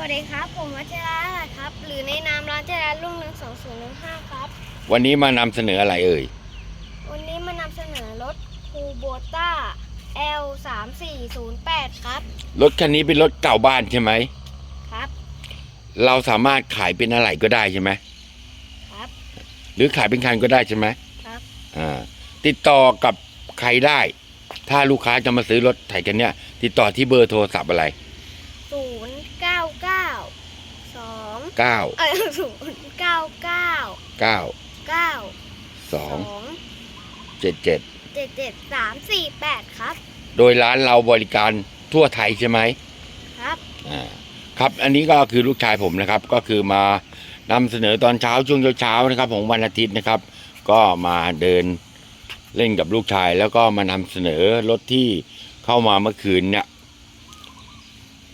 วัสดีครับ ผมวัชระครับ หรือในนามร้านเจริญรุ่งเรือง2015ครับ วันนี้มานำเสนออะไรเอ่ย วันนี้มานำเสนอรถคูโบต้า L 3 4 0 8ครับ รถคันนี้เป็นรถเก่าบ้านใช่ไหมครับ เราสามารถขายเป็นอะไรก็ได้ใช่ไหมครับ หรือขายเป็นคันก็ได้ใช่ไหมครับ อ่า ติดต่อกับใครได้ ถ้าลูกค้าจะมาซื้อรถไถกันเนี่ย ติดต่อที่เบอร์โทรศัพท์อะไร0 9 9 2 9เอ้ย0 9 9 9 9 2 2 7 7 7 7 3 4 8ครับโดยร้านเราบริการทั่วไทยใช่ไหมครับ อ่าครับอันนี้ก็คือลูกชายผมนะครับ ก็คือมานำเสนอตอนเช้าช่วงเช้าๆนะครับของวันอาทิตย์นะครับ ก็มาเดินเล่นกับลูกชาย แล้วก็มานำเสนอรถที่เข้ามาเมื่อคืนเนี่ย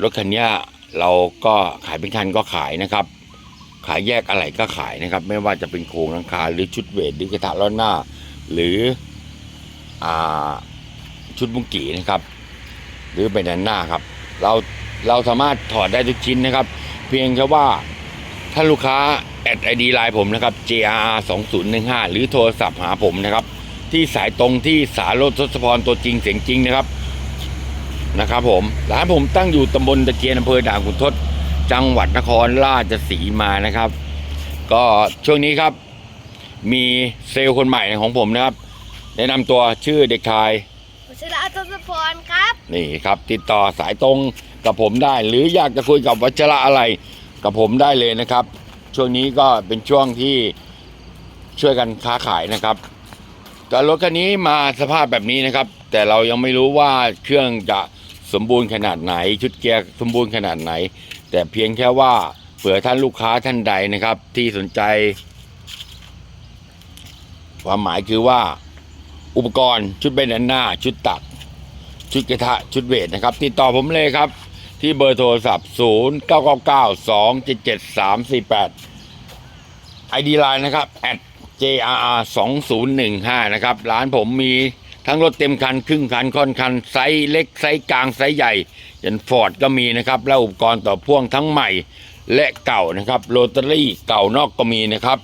รถคันเนี้ย เราก็ขายเป็นคันก็ขายนะครับ ขายแยกอะไรก็ขายนะครับ ไม่ว่าจะเป็นโครงหลังคาหรือชุดเวทหรือกระทะล้อหน้า หรืออ่าชุดบุ้งกีนะครับ หรือเป็นด้านหน้าครับ เราเราสามารถถอดได้ทุกชิ้นนะครับ เพียงแค่ว่าถ้าลูกค้าแอดไอดีไลน์ผมนะครับ JR 2015หรือโทรศัพท์หาผมนะครับ ที่สายตรงที่สารถทศพรตัวจริงเสียงจริงนะครับ นะครับผมร้านผมตั้งอยู่ตำบลตะเกียนอำเภอด่านขุนทดจังหวัดนครราชสีมานะครับ ก็ช่วงนี้ครับ มีเซลล์คนใหม่ของผมนะครับ แนะนำตัวชื่อเด็กชายวัชระทศพรครับนี่ครับ ติดต่อสายตรงกับผมได้ หรืออยากจะคุยกับวัชระอะไรกับผมได้เลยนะครับ ช่วงนี้ก็เป็นช่วงที่ช่วยกันค้าขายนะครับแต่รถคันนี้มาสภาพแบบนี้นะครับ แต่เรายังไม่รู้ว่าเครื่องจะ สมบูรณ์ขนาดไหน ชุดเกียร์สมบูรณ์ขนาดไหน แต่เพียงแค่ว่าเผื่อท่านลูกค้าท่านใดนะครับ ที่สนใจ ความหมายคือว่า อุปกรณ์ชุดเบนด้านหน้า ชุดตัก ชุดกระทะชุดเวทนะครับ ติดต่อผมเลยครับ ที่เบอร์โทรศัพท์ 0 9 9 9 2 7 7 3 4 8 ID Line นะครับ at jrr 2015นะครับ ร้านผมมี ทั้งรถเต็มคันครึ่งคันค่อนคันไซส์เล็กไซส์กลางไซส์ใหญ่ยันฟอร์ดก็มีนะครับและอุปกรณ์ต่อพ่วงทั้งใหม่และเก่านะครับโรตารี่เก่านอกก็มีนะครับ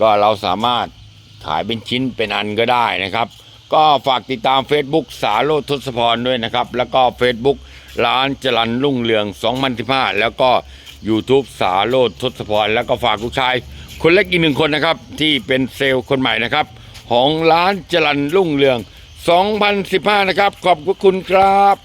ก็เราสามารถขายเป็นชิ้นเป็นอันก็ได้นะครับ ก็ฝากติดตาม Facebook สาโรทศพรด้วยนะครับ แล้วก็ Facebook ร้านจรันรุ่งเรือง2015แล้วก็ YouTube สาโรทศพรแล้วก็ฝากลูกชายคนเล็กอีกหนึ่งคนนะครับ ที่เป็นเซลล์คนใหม่นะครับ ของร้านจรันรุ่งเรือง 2015 นะครับ ขอบคุณครับ